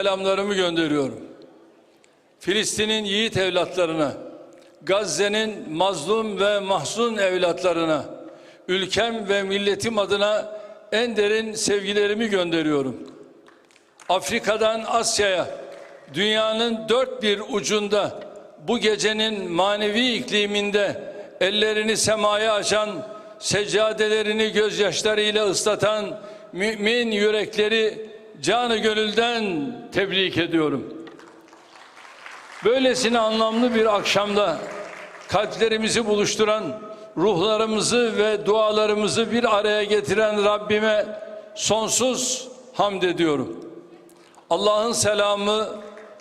selamlarımı gönderiyorum. Filistin'in yiğit evlatlarına, Gazze'nin mazlum ve mahzun evlatlarına, ülkem ve milletim adına en derin sevgilerimi gönderiyorum. Afrika'dan Asya'ya, dünyanın dört bir ucunda bu gecenin manevi ikliminde ellerini semaya açan, seccadelerini gözyaşlarıyla ıslatan mümin yürekleri canı gönülden tebrik ediyorum. Böylesine anlamlı bir akşamda kalplerimizi buluşturan, ruhlarımızı ve dualarımızı bir araya getiren Rabbime sonsuz hamd ediyorum. Allah'ın selamı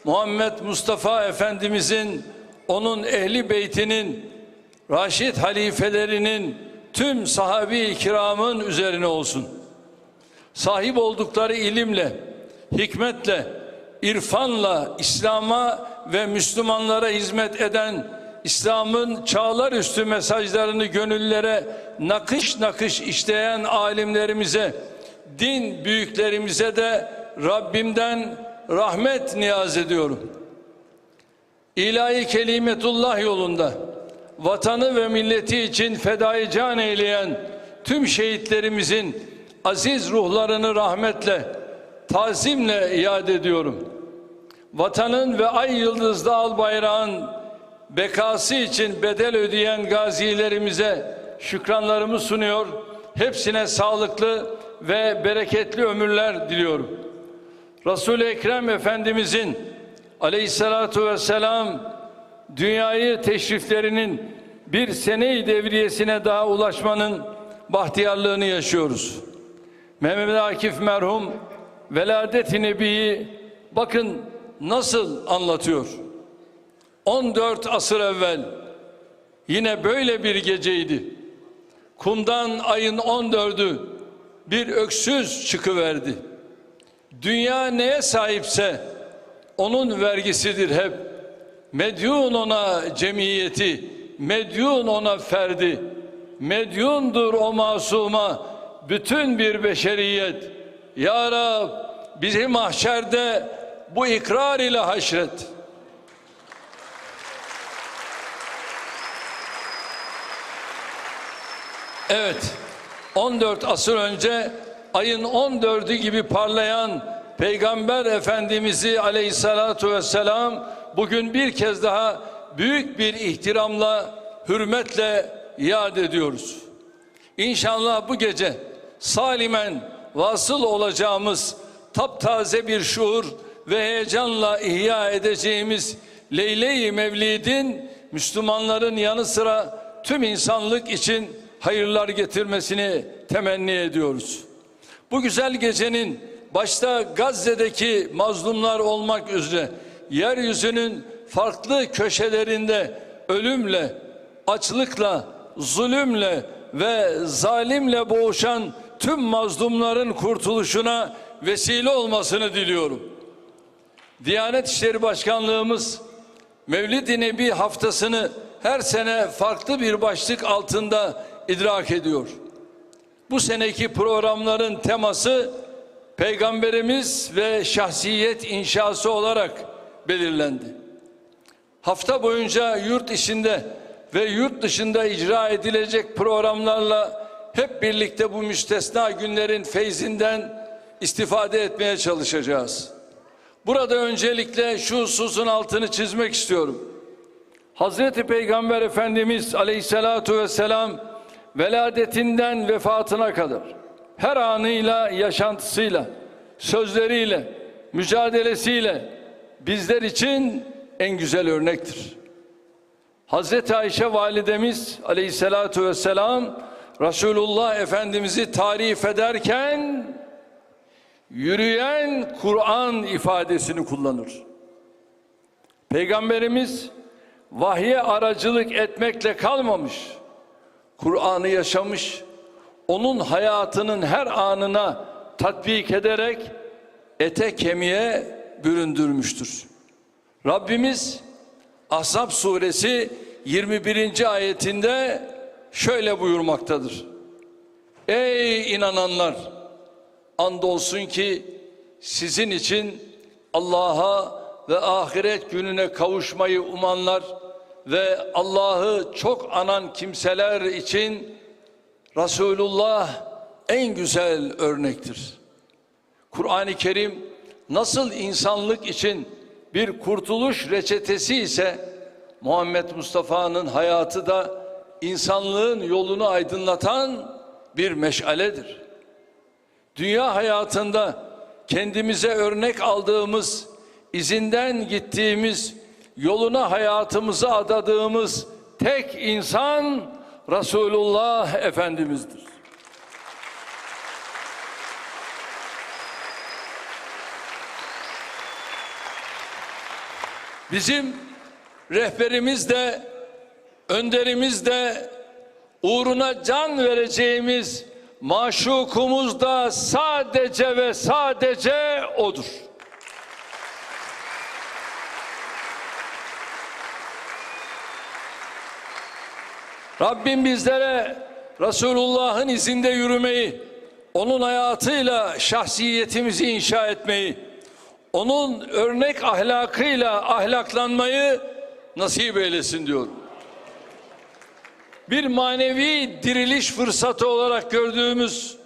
Muhammed Mustafa Efendimizin, onun ehli beytinin, Raşid halifelerinin, tüm sahabi-i kiramın üzerine olsun. Sahip oldukları ilimle, hikmetle, irfanla İslam'a ve Müslümanlara hizmet eden İslam'ın çağlar üstü mesajlarını gönüllere nakış nakış işleyen alimlerimize, din büyüklerimize de Rabbimden rahmet niyaz ediyorum. İlahi kelimetullah yolunda vatanı ve milleti için fedai can eyleyen tüm şehitlerimizin aziz ruhlarını rahmetle, tazimle iade ediyorum. Vatanın ve ay yıldızlı al bayrağın bekası için bedel ödeyen gazilerimize şükranlarımı sunuyor. Hepsine sağlıklı ve bereketli ömürler diliyorum. Resul-i Ekrem Efendimizin aleyhissalatu vesselam dünyayı teşriflerinin bir sene devriyesine daha ulaşmanın bahtiyarlığını yaşıyoruz. Mehmet Akif merhum Veladet-i Nebi'yi bakın nasıl anlatıyor. 14 asır evvel yine böyle bir geceydi. Kumdan ayın 14'ü bir öksüz çıkıverdi. Dünya neye sahipse onun vergisidir hep. Medyun ona cemiyeti, medyun ona ferdi. Medyundur o masuma bütün bir beşeriyet. Ya Rab bizi mahşerde bu ikrar ile haşret. Evet, 14 asır önce ayın 14'ü gibi parlayan Peygamber Efendimiz'i aleyhissalatu vesselam bugün bir kez daha büyük bir ihtiramla, hürmetle yad ediyoruz. İnşallah bu gece salimen vasıl olacağımız taptaze bir şuur ve heyecanla ihya edeceğimiz Leyle-i Mevlid'in Müslümanların yanı sıra tüm insanlık için hayırlar getirmesini temenni ediyoruz. Bu güzel gecenin başta Gazze'deki mazlumlar olmak üzere yeryüzünün farklı köşelerinde ölümle, açlıkla, zulümle ve zalimle boğuşan tüm mazlumların kurtuluşuna vesile olmasını diliyorum. Diyanet İşleri Başkanlığımız Mevlid-i Nebi haftasını her sene farklı bir başlık altında idrak ediyor. Bu seneki programların teması Peygamberimiz ve şahsiyet inşası olarak belirlendi. Hafta boyunca yurt içinde ve yurt dışında icra edilecek programlarla hep birlikte bu müstesna günlerin feyzinden istifade etmeye çalışacağız. Burada öncelikle şu hususun altını çizmek istiyorum. Hazreti Peygamber Efendimiz Aleyhisselatu Vesselam veladetinden vefatına kadar her anıyla, yaşantısıyla, sözleriyle, mücadelesiyle bizler için en güzel örnektir. Hazreti Ayşe validemiz aleyhissalatu vesselam Resulullah Efendimiz'i tarif ederken yürüyen Kur'an ifadesini kullanır. Peygamberimiz vahye aracılık etmekle kalmamış. Kur'an'ı yaşamış, onun hayatının her anına tatbik ederek ete kemiğe büründürmüştür. Rabbimiz Ahzab suresi 21. ayetinde şöyle buyurmaktadır. Ey inananlar! Andolsun ki sizin için Allah'a ve ahiret gününe kavuşmayı umanlar ve Allah'ı çok anan kimseler için Resulullah en güzel örnektir. Kur'an-ı Kerim nasıl insanlık için bir kurtuluş reçetesi ise Muhammed Mustafa'nın hayatı da insanlığın yolunu aydınlatan bir meşaledir. Dünya hayatında kendimize örnek aldığımız, izinden gittiğimiz, yoluna hayatımızı adadığımız tek insan Resulullah Efendimiz'dir. Bizim rehberimiz de, önderimiz de, uğruna can vereceğimiz maşukumuz da sadece ve sadece odur. Rabbim bizlere Resulullah'ın izinde yürümeyi, onun hayatıyla şahsiyetimizi inşa etmeyi, onun örnek ahlakıyla ahlaklanmayı nasip eylesin diyorum. Bir manevi diriliş fırsatı olarak gördüğümüz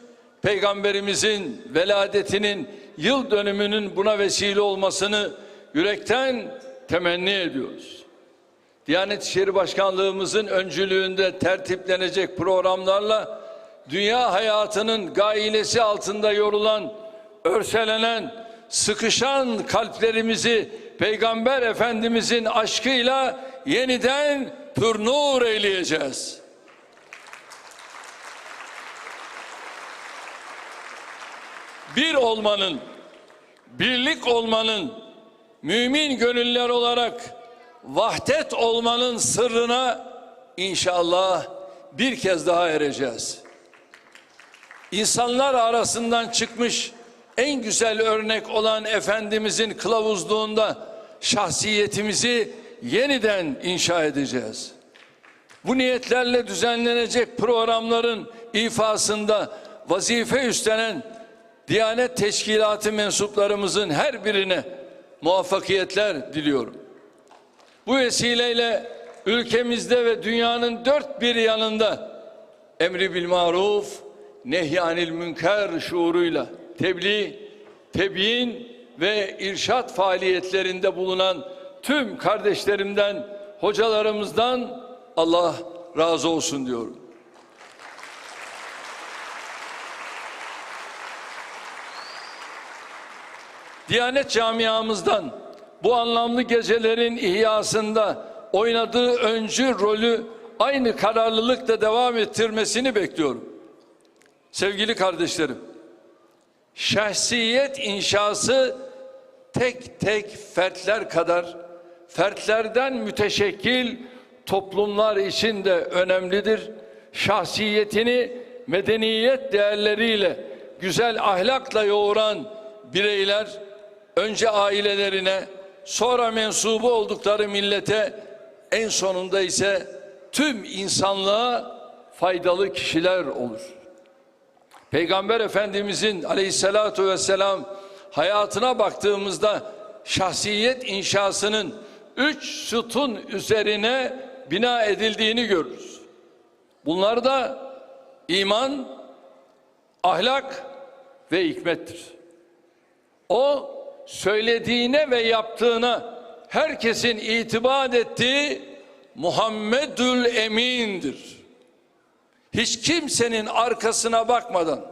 Peygamberimizin veladetinin yıl dönümünün buna vesile olmasını yürekten temenni ediyoruz. Diyanet İşleri Başkanlığımızın öncülüğünde tertiplenecek programlarla dünya hayatının gailesi altında yorulan, örselenen, sıkışan kalplerimizi Peygamber Efendimizin aşkıyla yeniden pür nur eyleyeceğiz. Bir olmanın, birlik olmanın, mümin gönüller olarak vahdet olmanın sırrına inşallah bir kez daha ereceğiz. İnsanlar arasından çıkmış en güzel örnek olan Efendimizin kılavuzluğunda şahsiyetimizi yeniden inşa edeceğiz. Bu niyetlerle düzenlenecek programların ifasında vazife üstlenen Diyanet Teşkilatı mensuplarımızın her birine muvaffakiyetler diliyorum. Bu vesileyle ülkemizde ve dünyanın dört bir yanında emri bil maruf, nehyanil münker şuuruyla tebliğ, tebyin ve irşat faaliyetlerinde bulunan tüm kardeşlerimden, hocalarımızdan Allah razı olsun diyorum. Diyanet camiamızdan bu anlamlı gecelerin ihyasında oynadığı öncü rolü aynı kararlılıkla devam ettirmesini bekliyorum. Sevgili kardeşlerim, şahsiyet inşası tek tek fertler kadar fertlerden müteşekkil toplumlar için de önemlidir. Şahsiyetini medeniyet değerleriyle, güzel ahlakla yoğuran bireyler önce ailelerine, sonra mensubu oldukları millete, en sonunda ise tüm insanlığa faydalı kişiler olur. Peygamber Efendimizin aleyhissalatu vesselam hayatına baktığımızda şahsiyet inşasının üç sütun üzerine bina edildiğini görürüz. Bunlar da iman, ahlak ve hikmettir. O söylediğine ve yaptığına herkesin itibat ettiği Muhammedül Emin'dir. Hiç kimsenin arkasına bakmadan,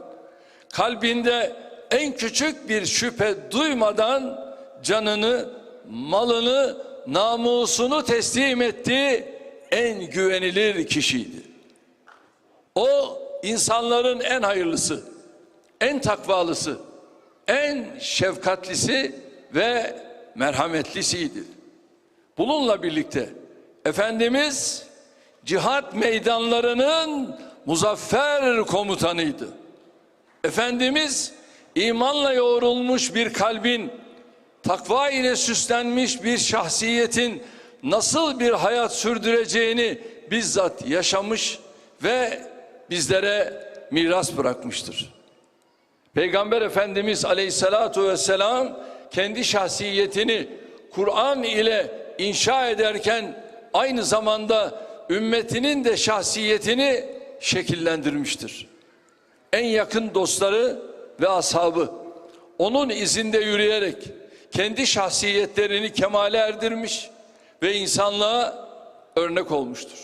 kalbinde en küçük bir şüphe duymadan canını, malını, namusunu teslim ettiği en güvenilir kişiydi. O insanların en hayırlısı, en takvalısı, en şefkatlisi ve merhametlisiydi. Bununla birlikte Efendimiz cihat meydanlarının muzaffer komutanıydı. Efendimiz imanla yoğrulmuş bir kalbin, takva ile süslenmiş bir şahsiyetin nasıl bir hayat sürdüreceğini bizzat yaşamış ve bizlere miras bırakmıştır. Peygamber Efendimiz aleyhissalatu vesselam kendi şahsiyetini Kur'an ile inşa ederken aynı zamanda ümmetinin de şahsiyetini şekillendirmiştir. En yakın dostları ve ashabı onun izinde yürüyerek kendi şahsiyetlerini kemale erdirmiş ve insanlığa örnek olmuştur.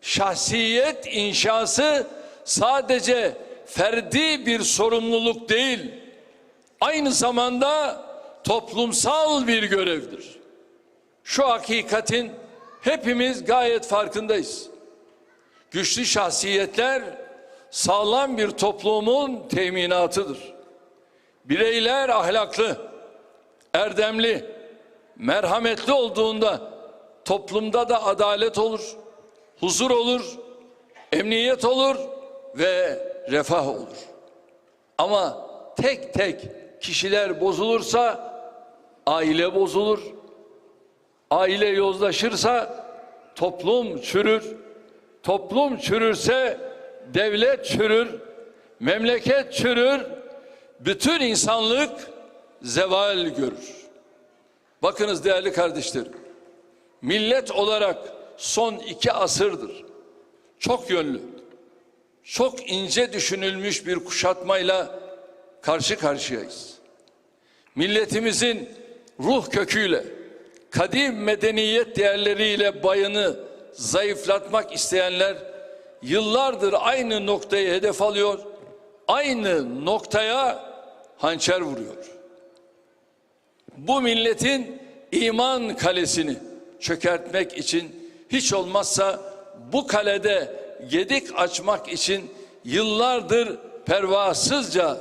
Şahsiyet inşası sadece ferdi bir sorumluluk değil, aynı zamanda toplumsal bir görevdir. Şu hakikatin hepimiz gayet farkındayız. Güçlü şahsiyetler sağlam bir toplumun teminatıdır. Bireyler ahlaklı, erdemli, merhametli olduğunda toplumda da adalet olur, huzur olur, emniyet olur ve refah olur. Ama tek tek kişiler bozulursa aile bozulur. Aile yozlaşırsa toplum çürür. Toplum çürürse devlet çürür, memleket çürür, bütün insanlık zeval görür. Bakınız değerli kardeşlerim, millet olarak son iki asırdır çok yönlü, çok ince düşünülmüş bir kuşatmayla karşı karşıyayız. Milletimizin ruh köküyle, kadim medeniyet değerleriyle bayını zayıflatmak isteyenler yıllardır aynı noktayı hedef alıyor, aynı noktaya hançer vuruyor. Bu milletin iman kalesini çökertmek için hiç olmazsa bu kalede gedik açmak için yıllardır pervasızca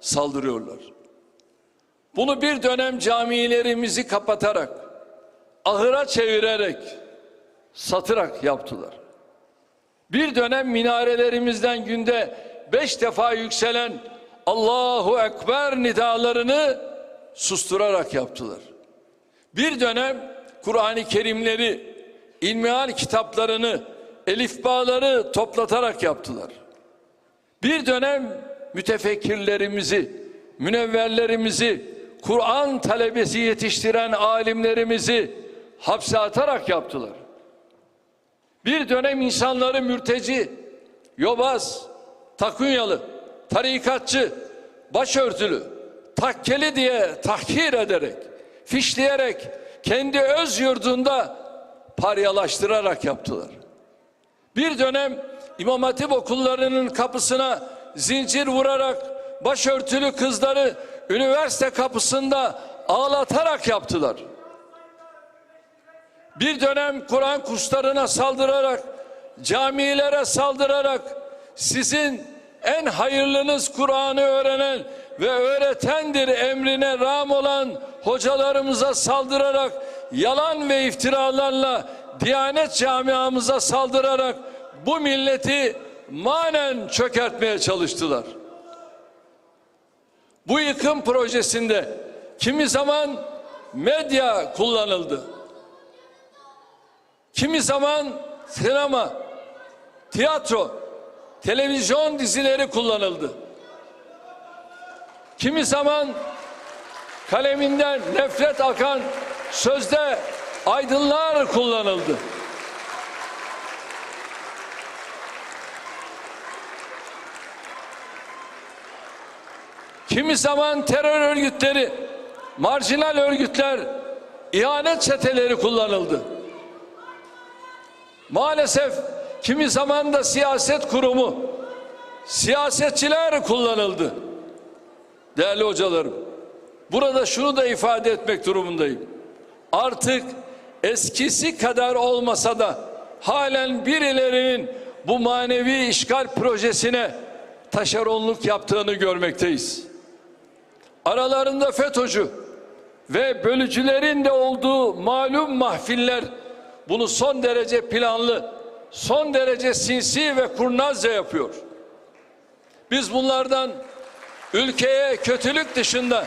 saldırıyorlar. Bunu bir dönem camilerimizi kapatarak, ahıra çevirerek, satırak yaptılar. Bir dönem minarelerimizden günde beş defa yükselen Allahu Ekber nidalarını susturarak yaptılar. Bir dönem Kur'an-ı Kerimleri, ilmihal kitaplarını, elifbaları toplatarak yaptılar. Bir dönem mütefekkirlerimizi, münevverlerimizi, Kur'an talebesi yetiştiren alimlerimizi hapse atarak yaptılar. Bir dönem insanları mürteci, yobaz, takunyalı, tarikatçı, başörtülü, takkeli diye tahkir ederek, fişleyerek, kendi öz yurdunda paryalaştırarak yaptılar. Bir dönem İmam Hatip okullarının kapısına zincir vurarak başörtülü kızları üniversite kapısında ağlatarak yaptılar. Bir dönem Kur'an kurslarına saldırarak, camilere saldırarak sizin en hayırlınız Kur'an'ı öğrenen ve öğretendir emrine ram olan hocalarımıza saldırarak yalan ve iftiralarla Diyanet camiamıza saldırarak bu milleti manen çökertmeye çalıştılar. Bu yıkım projesinde kimi zaman medya kullanıldı. Kimi zaman sinema, tiyatro, televizyon dizileri kullanıldı. Kimi zaman kaleminden nefret akan sözde aydınlar kullanıldı. Kimi zaman terör örgütleri, marjinal örgütler, ihanet çeteleri kullanıldı. Maalesef kimi zaman da siyaset kurumu, siyasetçiler kullanıldı. Değerli hocalarım, burada şunu da ifade etmek durumundayım. Artık eskisi kadar olmasa da halen birilerinin bu manevi işgal projesine taşeronluk yaptığını görmekteyiz. Aralarında FETÖ'cü ve bölücülerin de olduğu malum mahfiller bunu son derece planlı, son derece sinsi ve kurnazca yapıyor. Biz bunlardan ülkeye kötülük dışında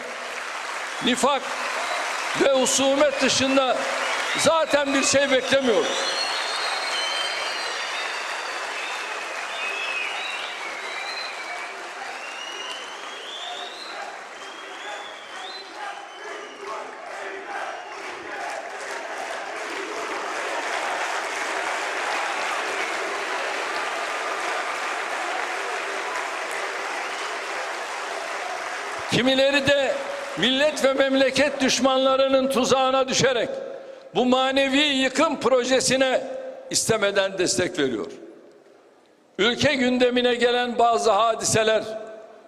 nifak ve usumet dışında zaten bir şey beklemiyoruz. Kimileri de millet ve memleket düşmanlarının tuzağına düşerek bu manevi yıkım projesine istemeden destek veriyor. Ülke gündemine gelen bazı hadiseler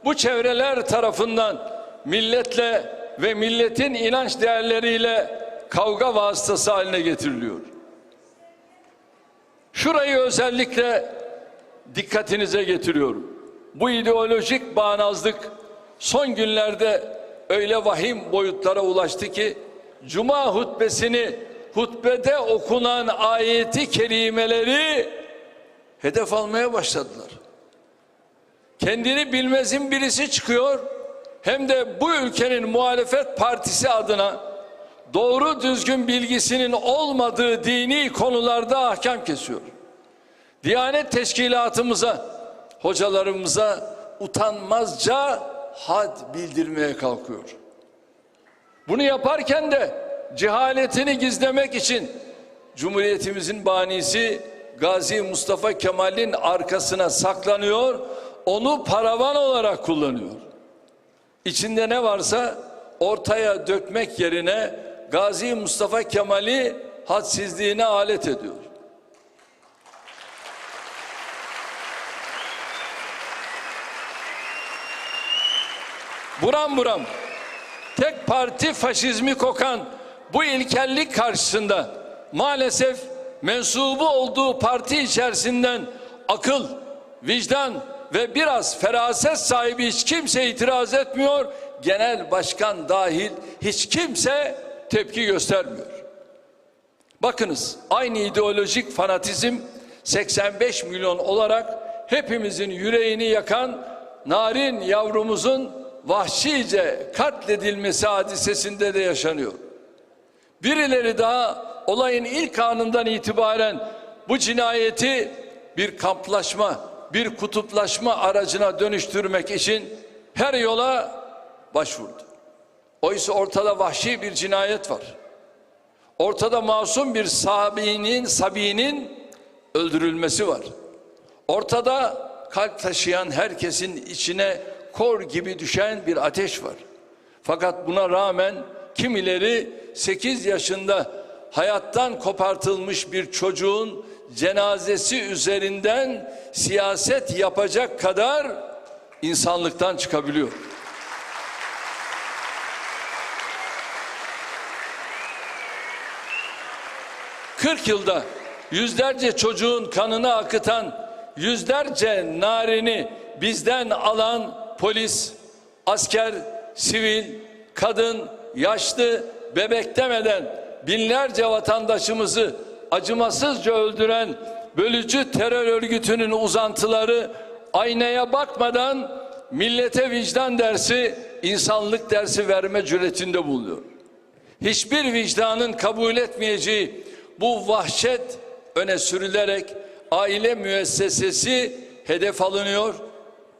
bu çevreler tarafından milletle ve milletin inanç değerleriyle kavga vasıtası haline getiriliyor. Şurayı özellikle dikkatinize getiriyorum. Bu ideolojik bağnazlık son günlerde öyle vahim boyutlara ulaştı ki Cuma hutbesini hutbede okunan ayeti kerimeleri hedef almaya başladılar. Kendini bilmezin birisi çıkıyor hem de bu ülkenin muhalefet partisi adına doğru düzgün bilgisinin olmadığı dini konularda ahkam kesiyor. Diyanet teşkilatımıza, hocalarımıza utanmazca had bildirmeye kalkıyor. Bunu yaparken de cehaletini gizlemek için Cumhuriyetimizin banisi Gazi Mustafa Kemal'in arkasına saklanıyor, onu paravan olarak kullanıyor. İçinde ne varsa ortaya dökmek yerine Gazi Mustafa Kemal'i hadsizliğine alet ediyor. Buram buram tek parti faşizmi kokan bu ilkellik karşısında maalesef mensubu olduğu parti içerisinden akıl, vicdan ve biraz feraset sahibi hiç kimse itiraz etmiyor. Genel başkan dahil hiç kimse tepki göstermiyor. Bakınız aynı ideolojik fanatizm 85 milyon olarak hepimizin yüreğini yakan narin yavrumuzun vahşice katledilmesi hadisesinde de yaşanıyor. Birileri daha olayın ilk anından itibaren bu cinayeti bir kamplaşma, bir kutuplaşma aracına dönüştürmek için her yola başvurdu. Oysa ortada vahşi bir cinayet var. Ortada masum bir sahabinin, sabinin öldürülmesi var. Ortada kalp taşıyan herkesin içine kor gibi düşen bir ateş var. Fakat buna rağmen kimileri 8 yaşında hayattan kopartılmış bir çocuğun cenazesi üzerinden siyaset yapacak kadar insanlıktan çıkabiliyor. Kırk yılda yüzlerce çocuğun kanını akıtan, yüzlerce narini bizden alan polis, asker, sivil, kadın, yaşlı, bebek demeden binlerce vatandaşımızı acımasızca öldüren bölücü terör örgütünün uzantıları aynaya bakmadan millete vicdan dersi, insanlık dersi verme cüretinde bulunuyor. Hiçbir vicdanın kabul etmeyeceği bu vahşet öne sürülerek aile müessesesi hedef alınıyor.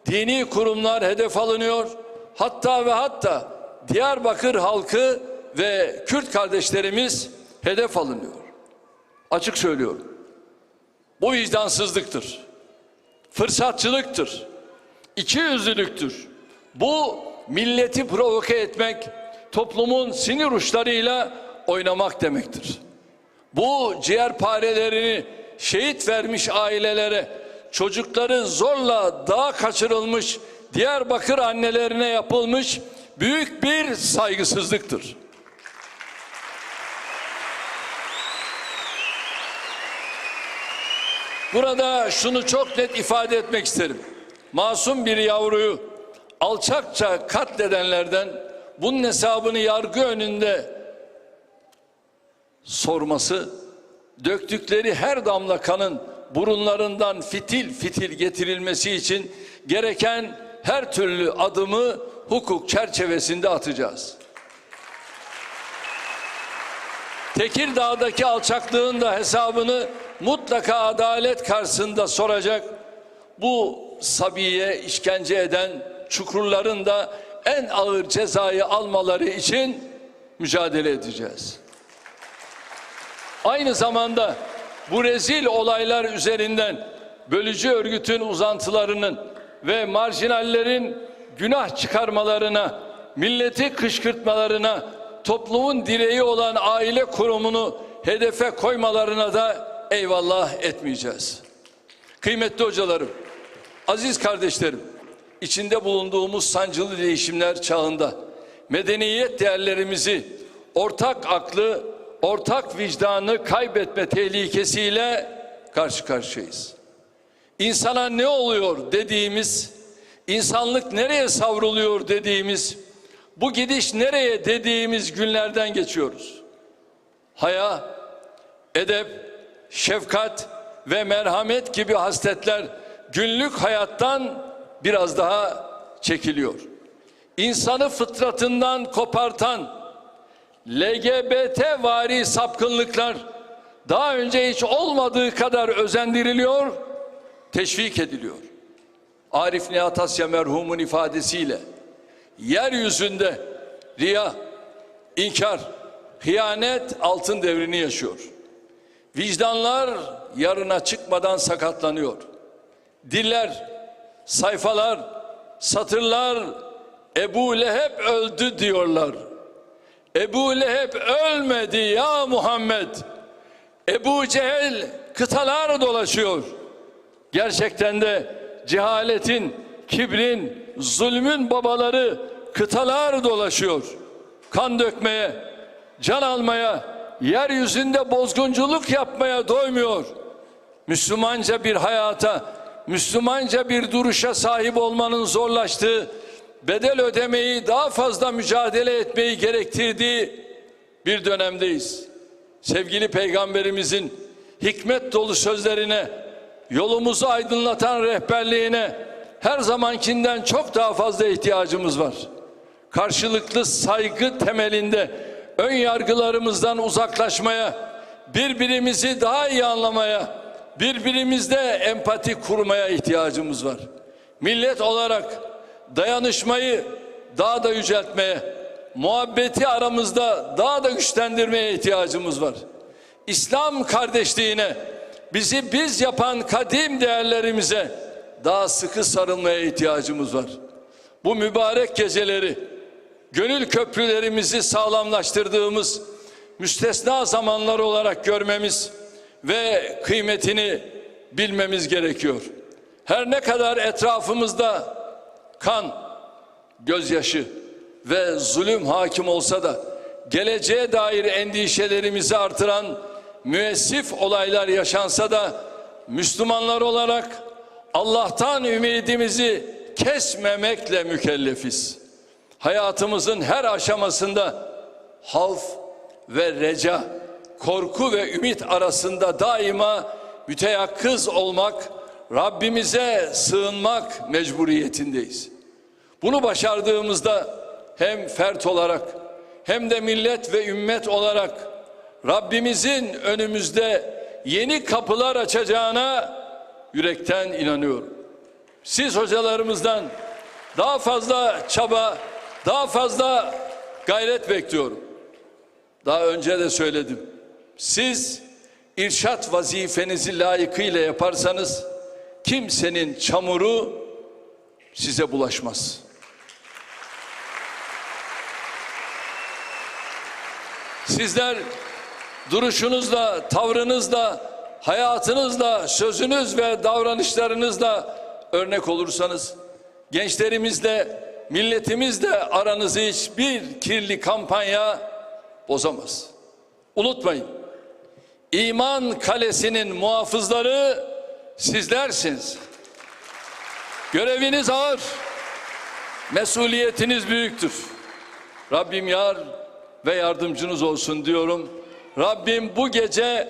Dini kurumlar hedef alınıyor. Hatta ve hatta Diyarbakır halkı ve Kürt kardeşlerimiz hedef alınıyor. Açık söylüyorum. Bu vicdansızlıktır. Fırsatçılıktır. İkiyüzlülüktür. Bu milleti provoke etmek, toplumun sinir uçlarıyla oynamak demektir. Bu ciğerparelerini şehit vermiş ailelere, çocukları zorla dağa kaçırılmış Diyarbakır annelerine yapılmış büyük bir saygısızlıktır. Burada şunu çok net ifade etmek isterim. Masum bir yavruyu alçakça katledenlerden bunun hesabını yargı önünde sorması, döktükleri her damla kanın burunlarından fitil fitil getirilmesi için gereken her türlü adımı hukuk çerçevesinde atacağız. Tekirdağ'daki alçaklığın da hesabını mutlaka adalet karşısında soracak. Bu Sabiye işkence eden çukurların da en ağır cezayı almaları için mücadele edeceğiz. Aynı zamanda bu rezil olaylar üzerinden bölücü örgütün uzantılarının ve marjinallerin günah çıkarmalarına milleti kışkırtmalarına, toplumun direği olan aile kurumunu hedefe koymalarına da eyvallah etmeyeceğiz. Kıymetli hocalarım, aziz kardeşlerim, içinde bulunduğumuz sancılı değişimler çağında medeniyet değerlerimizi, ortak aklı, ortak vicdanı kaybetme tehlikesiyle karşı karşıyayız. İnsana ne oluyor dediğimiz, insanlık nereye savruluyor dediğimiz, bu gidiş nereye dediğimiz günlerden geçiyoruz. Haya, edep, şefkat ve merhamet gibi hasletler günlük hayattan biraz daha çekiliyor. İnsanı fıtratından kopartan LGBT vari sapkınlıklar daha önce hiç olmadığı kadar özendiriliyor, teşvik ediliyor. Arif Nihat Asya merhumun ifadesiyle yeryüzünde riya, inkar, hıyanet altın devrini yaşıyor. Vicdanlar yarına çıkmadan sakatlanıyor. Diller, sayfalar, satırlar Ebu Leheb öldü diyorlar. Ebu Leheb ölmedi ya Muhammed. Ebu Cehil kıtalar dolaşıyor. Gerçekten de cehaletin, kibrin, zulmün babaları kıtalar dolaşıyor. Kan dökmeye, can almaya, yeryüzünde bozgunculuk yapmaya doymuyor. Müslümanca bir hayata, Müslümanca bir duruşa sahip olmanın zorlaştığı, bedel ödemeyi, daha fazla mücadele etmeyi gerektirdiği bir dönemdeyiz. Sevgili Peygamberimizin hikmet dolu sözlerine, yolumuzu aydınlatan rehberliğine her zamankinden çok daha fazla ihtiyacımız var. Karşılıklı saygı temelinde ön yargılarımızdan uzaklaşmaya, birbirimizi daha iyi anlamaya, birbirimizde empati kurmaya ihtiyacımız var. Millet olarak dayanışmayı daha da yüceltmeye, muhabbeti aramızda daha da güçlendirmeye ihtiyacımız var. İslam kardeşliğine, bizi biz yapan kadim değerlerimize daha sıkı sarılmaya ihtiyacımız var. Bu mübarek geceleri, gönül köprülerimizi sağlamlaştırdığımız müstesna zamanlar olarak görmemiz ve kıymetini bilmemiz gerekiyor. Her ne kadar etrafımızda kan, gözyaşı ve zulüm hakim olsa da geleceğe dair endişelerimizi artıran müessif olaylar yaşansa da Müslümanlar olarak Allah'tan ümidimizi kesmemekle mükellefiz. Hayatımızın her aşamasında havf ve reca, korku ve ümit arasında daima müteyakkız olmak, Rabbimize sığınmak mecburiyetindeyiz. Bunu başardığımızda hem fert olarak hem de millet ve ümmet olarak Rabbimizin önümüzde yeni kapılar açacağına yürekten inanıyorum. Siz hocalarımızdan daha fazla çaba, daha fazla gayret bekliyorum. Daha önce de söyledim. Siz irşat vazifenizi layıkıyla yaparsanız kimsenin çamuru size bulaşmaz. Sizler duruşunuzla, tavrınızla, hayatınızla, sözünüz ve davranışlarınızla örnek olursanız gençlerimizle, milletimizle aranızı hiçbir kirli kampanya bozamaz. Unutmayın. İman kalesinin muhafızları sizlersiniz. Göreviniz ağır. Mesuliyetiniz büyüktür. Rabbim yar ve yardımcınız olsun diyorum. Rabbim bu gece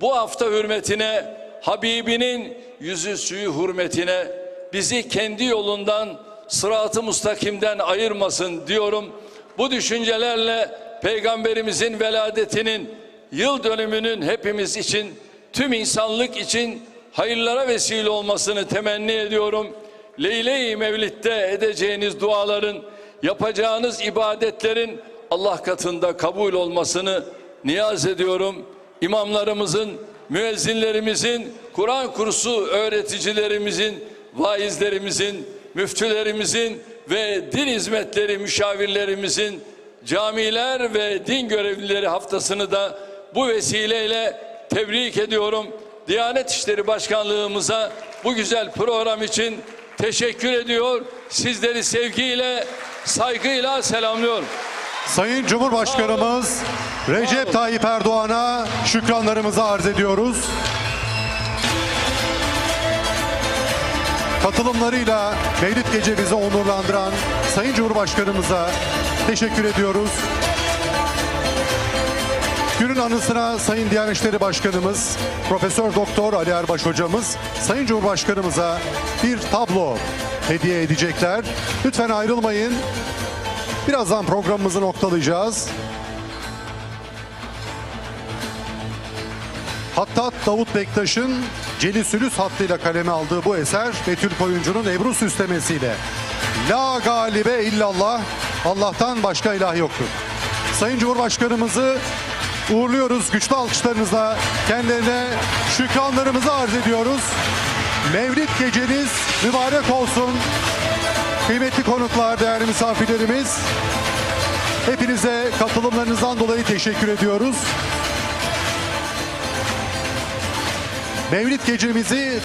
bu hafta hürmetine Habibinin yüzü suyu hürmetine bizi kendi yolundan sıratı mustakimden ayırmasın diyorum. Bu düşüncelerle peygamberimizin veladetinin yıl dönümünün hepimiz için tüm insanlık için hayırlara vesile olmasını temenni ediyorum. Leyle-i Mevlid'de edeceğiniz duaların, yapacağınız ibadetlerin Allah katında kabul olmasını niyaz ediyorum. İmamlarımızın, müezzinlerimizin, Kur'an kursu öğreticilerimizin, vaizlerimizin, müftülerimizin ve din hizmetleri müşavirlerimizin camiler ve din görevlileri haftasını da bu vesileyle tebrik ediyorum. Diyanet İşleri Başkanlığımıza bu güzel program için teşekkür ediyor. Sizleri sevgiyle, saygıyla selamlıyorum. Sayın Cumhurbaşkanımız Recep Tayyip Erdoğan'a şükranlarımızı arz ediyoruz. Katılımlarıyla Mevlid gecemizi onurlandıran Sayın Cumhurbaşkanımıza teşekkür ediyoruz. Günün anısına Sayın Diyanet İşleri Başkanımız Profesör Doktor Ali Erbaş hocamız Sayın Cumhurbaşkanımıza bir tablo hediye edecekler. Lütfen ayrılmayın. Birazdan programımızı noktalayacağız. Hattat Davut Bektaş'ın Celi Sülüs hattıyla kaleme aldığı bu eser Betül Koyuncu'nun Ebru süslemesiyle. La galibe illallah, Allah'tan başka ilah yoktur. Sayın Cumhurbaşkanımızı uğurluyoruz. Güçlü alkışlarınızla kendilerine şükranlarımızı arz ediyoruz. Mevlid geceniz mübarek olsun. Kıymetli konuklar, değerli misafirlerimiz. Hepinize katılımlarınızdan dolayı teşekkür ediyoruz. Mevlid gecemizi